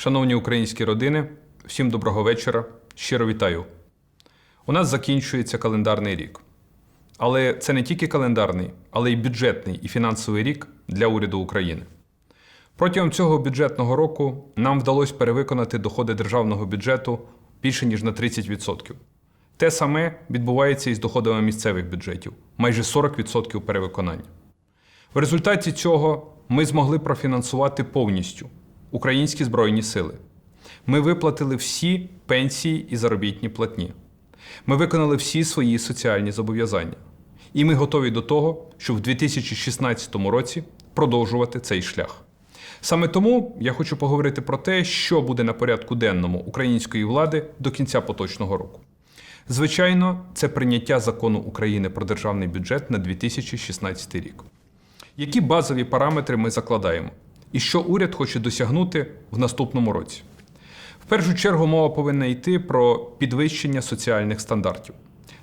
Шановні українські родини, всім доброго вечора. Щиро вітаю. У нас закінчується календарний рік. Але це не тільки календарний, але й бюджетний і фінансовий рік для уряду України. Протягом цього бюджетного року нам вдалося перевиконати доходи державного бюджету більше ніж на 30%. Те саме відбувається і з доходами місцевих бюджетів майже 40% перевиконання. В результаті цього ми змогли профінансувати повністю українські збройні сили. Ми виплатили всі пенсії і заробітні платні. Ми виконали всі свої соціальні зобов'язання. І ми готові до того, щоб в 2016 році продовжувати цей шлях. Саме тому я хочу поговорити про те, що буде на порядку денному української влади до кінця поточного року. Звичайно, це прийняття закону України про державний бюджет на 2016 рік. Які базові параметри ми закладаємо? І що уряд хоче досягнути в наступному році? В першу чергу мова повинна йти про підвищення соціальних стандартів.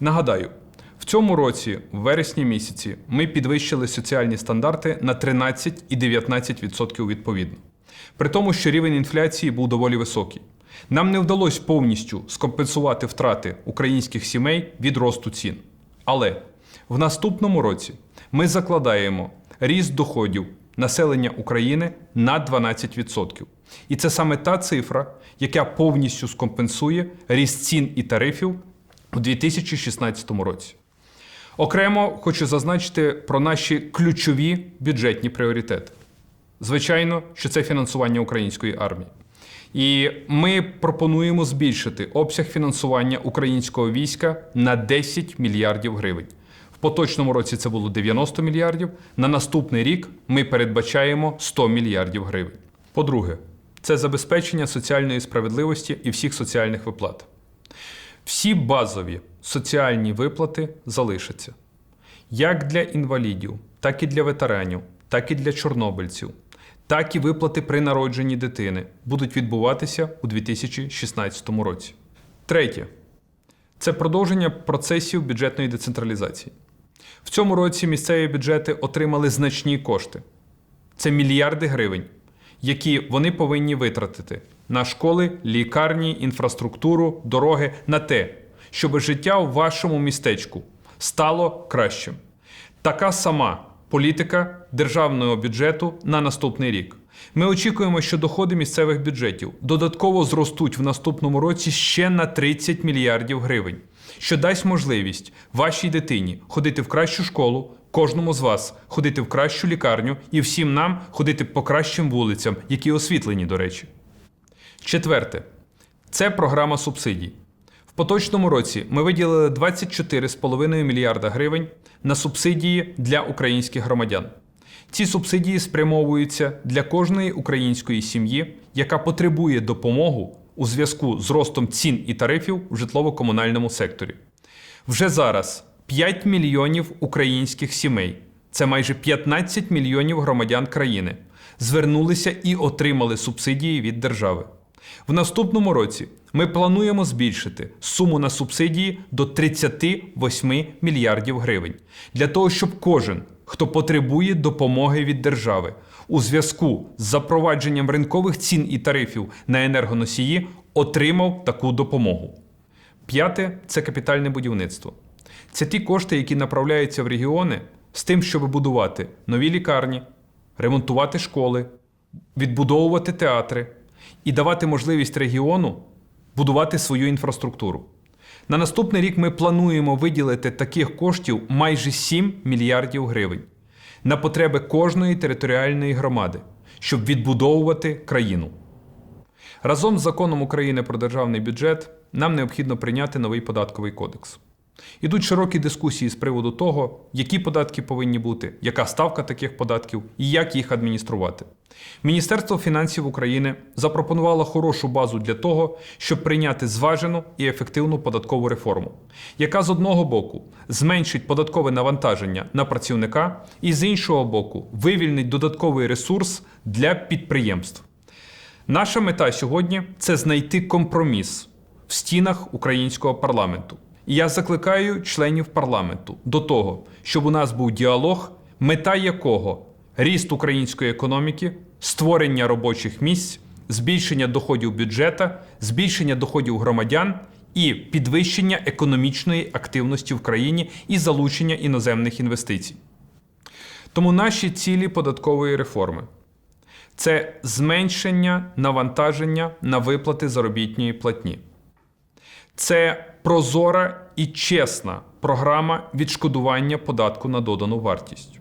Нагадаю, в цьому році, в вересні місяці, ми підвищили соціальні стандарти на 13 і 19% відповідно. При тому, що рівень інфляції був доволі високий. Нам не вдалося повністю скомпенсувати втрати українських сімей від росту цін. Але в наступному році ми закладаємо ріст доходів населення України на 12%. І це саме та цифра, яка повністю скомпенсує ріст цін і тарифів у 2016 році. Окремо хочу зазначити про наші ключові бюджетні пріоритети. Звичайно, що це фінансування української армії. І ми пропонуємо збільшити обсяг фінансування українського війська на 10 мільярдів гривень. Поточному році це було 90 мільярдів. На наступний рік ми передбачаємо 100 мільярдів гривень. По-друге, це забезпечення соціальної справедливості і всіх соціальних виплат. Всі базові соціальні виплати залишаться як для інвалідів, так і для ветеранів, так і для чорнобильців, так і виплати при народженні дитини будуть відбуватися у 2016 році. Третє це продовження процесів бюджетної децентралізації. В цьому році місцеві бюджети отримали значні кошти. Це мільярди гривень, які вони повинні витратити на школи, лікарні, інфраструктуру, дороги, на те, щоб життя в вашому містечку стало кращим. Така сама політика державного бюджету на наступний рік. Ми очікуємо, що доходи місцевих бюджетів додатково зростуть в наступному році ще на 30 мільярдів гривень, що дасть можливість вашій дитині ходити в кращу школу, кожному з вас ходити в кращу лікарню і всім нам ходити по кращим вулицям, які освітлені, до речі. Четверте це програма субсидій. В поточному році ми виділили 24,5 мільярда гривень на субсидії для українських громадян. Ці субсидії спрямовуються для кожної української сім'ї, яка потребує допомогу у зв'язку з ростом цін і тарифів в житлово-комунальному секторі. Вже зараз 5 мільйонів українських сімей, це майже 15 мільйонів громадян країни, звернулися і отримали субсидії від держави. В наступному році ми плануємо збільшити суму на субсидії до 38 мільярдів гривень для того, щоб кожен, хто потребує допомоги від держави у зв'язку з запровадженням ринкових цін і тарифів на енергоносії, отримав таку допомогу. П'яте це капітальне будівництво. Це ті кошти, які направляються в регіони з тим, щоб будувати нові лікарні, ремонтувати школи, відбудовувати театри і давати можливість регіону будувати свою інфраструктуру. На наступний рік ми плануємо виділити таких коштів майже 7 мільярдів гривень на потреби кожної територіальної громади, щоб відбудовувати країну. Разом з законом України про державний бюджет нам необхідно прийняти новий податковий кодекс. Ідуть широкі дискусії з приводу того, які податки повинні бути, яка ставка таких податків і як їх адмініструвати. Міністерство фінансів України запропонувало хорошу базу для того, щоб прийняти зважену і ефективну податкову реформу, яка з одного боку зменшить податкове навантаження на працівника, і з іншого боку вивільнить додатковий ресурс для підприємств. Наша мета сьогодні це знайти компроміс в стінах українського парламенту. І я закликаю членів парламенту до того, щоб у нас був діалог, мета якого ріст української економіки, створення робочих місць збільшення доходів бюджета, збільшення доходів громадян і підвищення економічної активності в країні і залучення іноземних інвестицій. Тому наші цілі податкової реформи це зменшення навантаження на виплати заробітної платні. Це прозора і чесна програма відшкодування податку на додану вартість.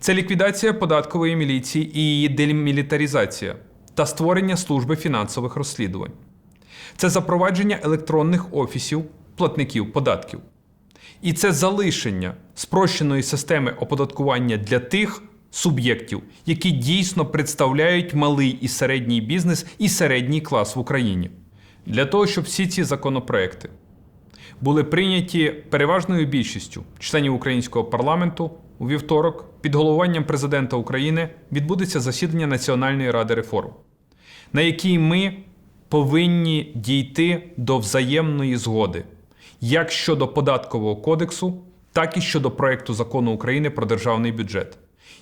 Це ліквідація податкової міліції і її демілітаризація та створення служби фінансових розслідувань. Це запровадження електронних офісів платників податків. І це залишення спрощеної системи оподаткування для тих суб'єктів, які дійсно представляють малий і середній бізнес і середній клас в Україні. Для того, щоб всі ці законопроекти були прийняті переважною більшістю членів українського парламенту у вівторок під головуванням президента України відбудеться засідання Національної ради реформ, на якій ми повинні дійти до взаємної згоди як щодо податкового кодексу, так і щодо проекту закону України про державний бюджет.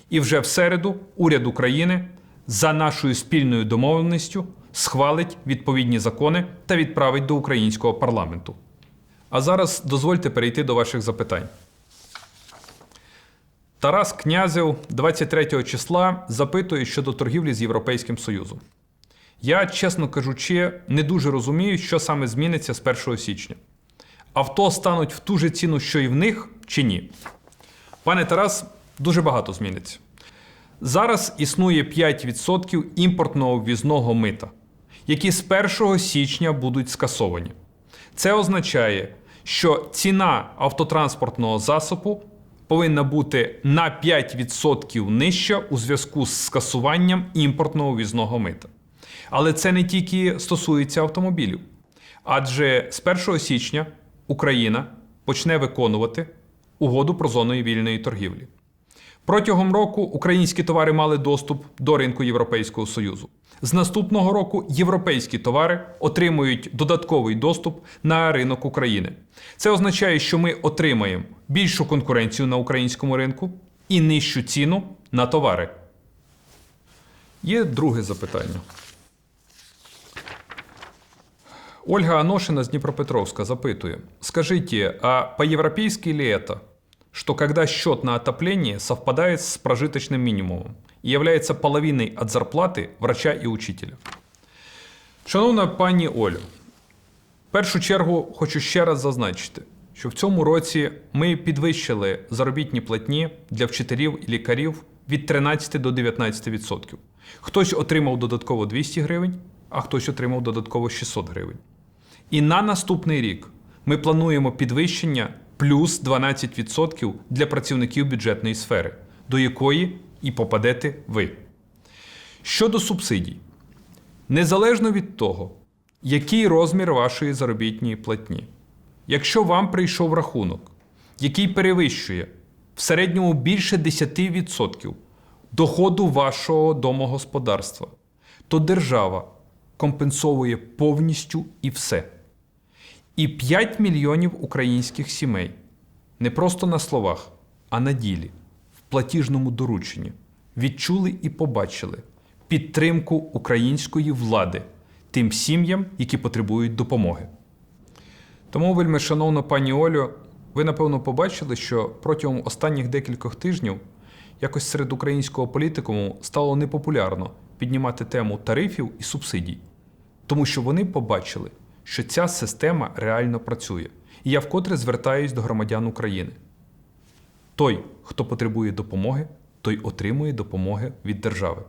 І вже в середу уряд України за нашою спільною домовленістю схвалить відповідні закони та відправить до українського парламенту. А зараз дозвольте перейти до ваших запитань. Тарас Князев 23 числа запитує щодо торгівлі з Європейським Союзом. Я, чесно кажучи, не дуже розумію, що саме зміниться з 1 січня. Авто стануть в ту же ціну, що і в них, чи ні? Пане Тарас, дуже багато зміниться. Зараз існує 5% імпортного ввізного мита, які з 1 січня будуть скасовані. Це означає, що ціна автотранспортного засобу повинна бути на 5% нижча у зв'язку з скасуванням імпортного візного мита. Але це не тільки стосується автомобілів. Адже з 1 січня Україна почне виконувати угоду про зону вільної торгівлі. Протягом року українські товари мали доступ до ринку Європейського Союзу. З наступного року європейські товари отримують додатковий доступ на ринок України. Це означає, що ми отримаємо більшу конкуренцію на українському ринку і нижчу ціну на товари. Є друге запитання. Ольга Аношина с Днепропетровска запытует. Скажите, а по-европейски ли это, что когда счет на отопление совпадает с прожиточным минимумом и является половиной от зарплаты врача і учителя? Шановна пані Олю, в першу чергу хочу ще раз зазначити, що в цьому році ми підвищили заробітні платні для вчителів і лікарів від 13 до 19%. Хтось отримав додатково 200 гривень, а хтось отримав додатково 600 гривень. І на наступний рік ми плануємо підвищення плюс 12% для працівників бюджетної сфери, до якої і попадете ви. Щодо субсидій, незалежно від того, який розмір вашої заробітної платні, якщо вам прийшов рахунок, який перевищує в середньому більше 10% доходу вашого домогосподарства, то держава компенсовує повністю і все. І 5 мільйонів українських сімей. Не просто на словах, а на ділі, в платіжному дорученні. Відчули і побачили підтримку української влади тим сім'ям, які потребують допомоги. Тому, вельми шановна пані Олю, ви напевно побачили, що протягом останніх декількох тижнів якось серед українського політикуму стало непопулярно піднімати тему тарифів і субсидій, тому що вони побачили, що ця система реально працює. І я вкотре звертаюсь до громадян України. Той, хто потребує допомоги, той отримує допомоги від держави.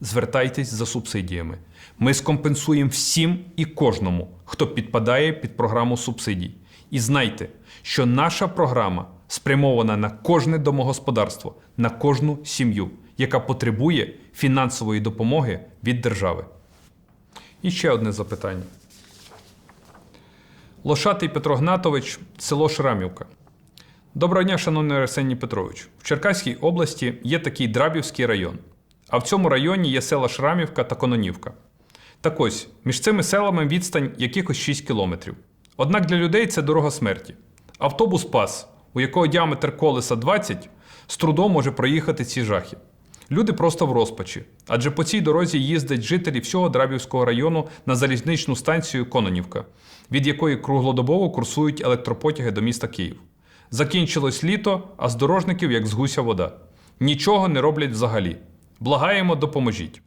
Звертайтесь за субсидіями. Ми скомпенсуємо всім і кожному, хто підпадає під програму субсидій. І знайте, що наша програма спрямована на кожне домогосподарство, на кожну сім'ю, яка потребує фінансової допомоги від держави. І ще одне запитання. Лошатий Петро Гнатович, село Шрамівка. Доброго дня, шановний Арсеній Петрович. В Черкаській області є такий Драбівський район. А в цьому районі є села Шрамівка та Кононівка. Так ось, між цими селами відстань якихось 6 кілометрів. Однак для людей це дорога смерті. Автобус пас, у якого діаметр колеса 20, з трудом може проїхати ці жахи. Люди просто в розпачі, адже по цій дорозі їздять жителі всього Драбівського району на залізничну станцію Кононівка, від якої круглодобово курсують електропотяги до міста Київ. Закінчилось літо, а з дорожників як з гуся вода. Нічого не роблять взагалі. Благаємо, допоможіть.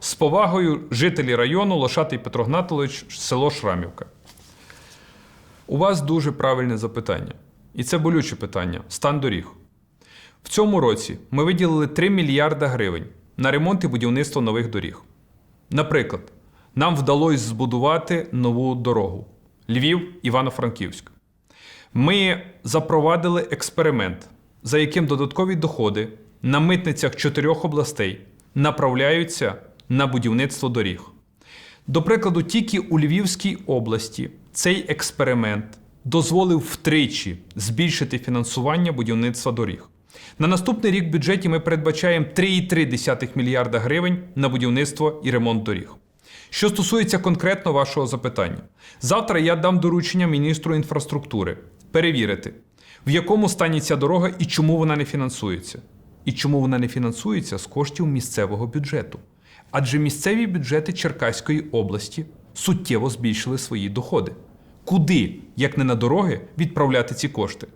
З повагою жителі району Лошатий Петро Гнатович, село Шрамівка. У вас дуже правильне запитання. І це болюче питання стан доріг. В цьому році ми виділили 3 мільярда гривень на ремонт і будівництво нових доріг. Наприклад, нам вдалося збудувати нову дорогу Львів Івано-Франківськ. Ми запровадили експеримент, за яким додаткові доходи на митницях чотирьох областей направляються на будівництво доріг. До прикладу, тільки у Львівській області цей експеримент дозволив втричі збільшити фінансування будівництва доріг. На наступний рік в бюджеті ми передбачаємо 3,3 мільярда гривень на будівництво і ремонт доріг. Що стосується конкретно вашого запитання, завтра я дам доручення міністру інфраструктури перевірити, в якому стані ця дорога і чому вона не фінансується. І чому вона не фінансується з коштів місцевого бюджету. Адже місцеві бюджети Черкаської області суттєво збільшили свої доходи. Куди, як не на дороги, відправляти ці кошти?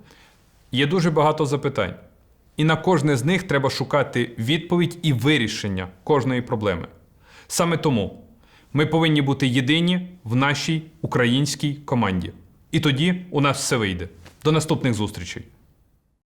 Є дуже багато запитань. І на кожне з них треба шукати відповідь і вирішення кожної проблеми. Саме тому ми повинні бути єдині в нашій українській команді. І тоді у нас все вийде. До наступних зустрічей!